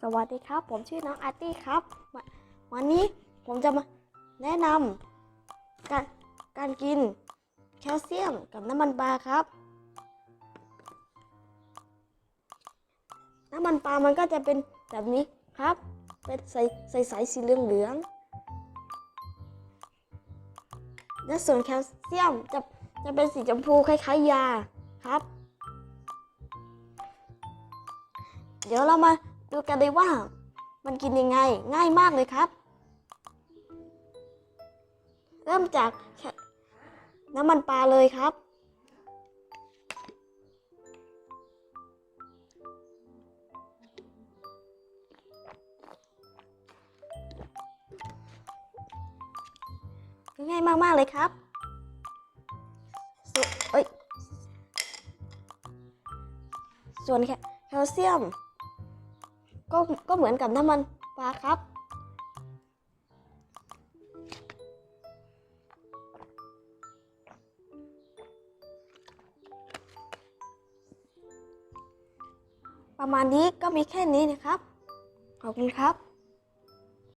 สวัสดีครับ ผมชื่อน้องอาร์ตี้ครับ วันนี้ผมจะมาแนะนำการการกินแคลเซียมกับน้ำมันปลาครับ น้ำมันปลามันก็จะเป็นแบบนี้ครับ เป็นใสใสใสสีเหลืองเหลืองและส่วนแคลเซียมจะจะเป็นสีชมพูคล้ายๆยาครับ เดี๋ยวเรามา ดูกันเลยว่า มันกินยังไง ง่ายมากเลยครับ เริ่มจากน้ำมันปลาเลยครับ ง่ายมาก ๆ เลยครับส่วนเอ้ยส่วนแคลเซียม ก็ก็เหมือนกับน้ำมันปลาครับ ประมาณนี้ก็มีแค่นี้นะครับ ขอบคุณครับ